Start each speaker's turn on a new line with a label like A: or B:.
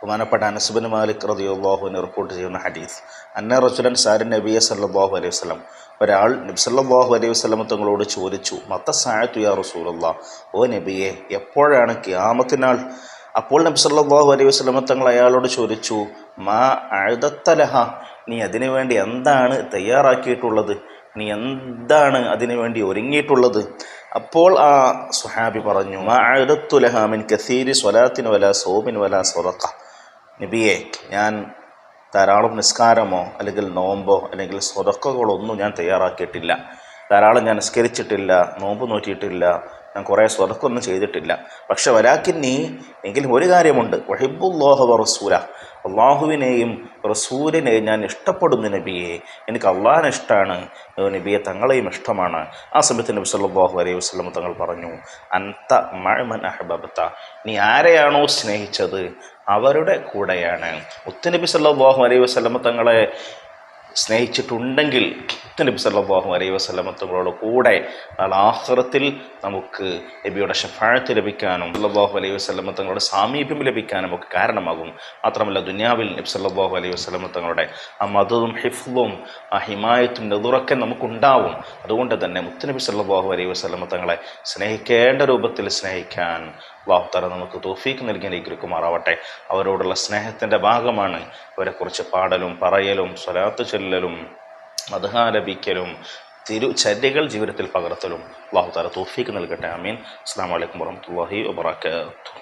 A: ബഹുമാനപ്പെട്ട അനസുബിൻ മാലിക് റതിയുള്ളാഹുവിന് റിപ്പോർട്ട് ചെയ്യുന്ന ഹദീസ്. അന്ന റസുലൻ സാരൻ നബിയ സല്ലാഹു അലൈഹി വസ്ലം ഒരാൾ നബി സല്ലാഹു അലൈഹി വസ്ലം തങ്ങളോട് ചോദിച്ചു മത്ത സായത്തു യാ റസൂലുള്ള ഓ നബിയെ എപ്പോഴാണ് ക്യാമത്തിനാൾ? അപ്പോൾ നബി സല്ലാഹു അലൈഹി വസ്ലം തങ്ങൾ അയാളോട് ചോദിച്ചു മാ അഴുതത്തലഹ നീ അതിനു വേണ്ടി എന്താണ് തയ്യാറാക്കിയിട്ടുള്ളത്? നീ എന്താണ് അതിനു വേണ്ടി ഒരുങ്ങിയിട്ടുള്ളത്? അപ്പോൾ ആ സുഹാബി പറഞ്ഞു മാ അഴുതത്തുലഹാമിൻ കസീരി സ്വലാത്തിന് വല സോമിൻ വല സൊറക്ക നബിയെ ഞാൻ ധാരാളം നിസ്കാരമോ അല്ലെങ്കിൽ നോമ്പോ അല്ലെങ്കിൽ സ്വതക്കകളോ ഒന്നും ഞാൻ തയ്യാറാക്കിയിട്ടില്ല. ധാരാളം ഞാൻ നിസ്കരിച്ചിട്ടില്ല നോമ്പ് നോക്കിയിട്ടില്ല ഞാൻ കുറേ സ്വതക്കൊന്നും ചെയ്തിട്ടില്ല. പക്ഷെ വരാക്കിന്നി എങ്കിലും ഒരു കാര്യമുണ്ട്. വഹിബുല്ലാഹു റസൂല. അള്ളാഹുവിനെയും റസൂലിനെയും ഞാൻ ഇഷ്ടപ്പെടുന്നു നബിയെ. എനിക്ക് അള്ളാഹിനെ ഇഷ്ടമാണ് നബിയെ തങ്ങളെയും ഇഷ്ടമാണ്. ആ സമയത്ത് നബി സല്ലാഹു അലൈഹി വസല്ലം തങ്ങൾ പറഞ്ഞു അൻത മഴമൻ അഹബബത്ത നീ ആരെയാണോ സ്നേഹിച്ചത്? അവരുടെ കൂടെയാണ്. ഉത്തനബി സല്ലല്ലാഹു അലൈഹി വസ്ലമ തങ്ങളെ സ്നേഹിച്ചിട്ടുണ്ടെങ്കിൽ നബി സല്ലാഹു അലൈ വസല്ലമ തങ്ങളോട് കൂടെ ആഹ്റത്തിൽ നമുക്ക് നബിയുടെ ഷഫാഴത്ത് ലഭിക്കാനും സല്ലാഹു അലൈഹി വസല്ലമ തങ്ങളുടെ സാമീപ്യം ലഭിക്കാനും ഒക്കെ കാരണമാകും. മാത്രമല്ല ദുനിയാവിൽ നബി സല്ലാഹു അലൈഹി വസല്ലമ തങ്ങളുടെ ആ മതവും ഹിഫ്ലും ആ ഹിമായത്തും നെതുറൊക്കെ നമുക്കുണ്ടാവും. അതുകൊണ്ട് തന്നെ മുത്തുനബി സല്ലല്ലാഹു അലൈഹി വസല്ലമ തങ്ങളെ സ്നേഹിക്കേണ്ട രൂപത്തിൽ സ്നേഹിക്കാൻ അള്ളാഹു തല നമുക്ക് തോഫീക്ക് നൽകിയിരിക്കുമാറാവട്ടെ അവരോടുള്ള സ്നേഹത്തിന്റെ ഭാഗമാണ് അവരെക്കുറിച്ച് പാടലും പറയലും സ്വലാത്ത് ചൊല്ലലും മധുഹാലപിക്കലും തിരുചര്യകൾ ജീവിതത്തിൽ പകർത്തലും. അള്ളാഹു താല തോഫീക്ക് നൽകട്ടെ. അമീൻ അസ്സാം വലൈക്കും വർഹമത്തല്ലാഹി വാബർക്കാത്തു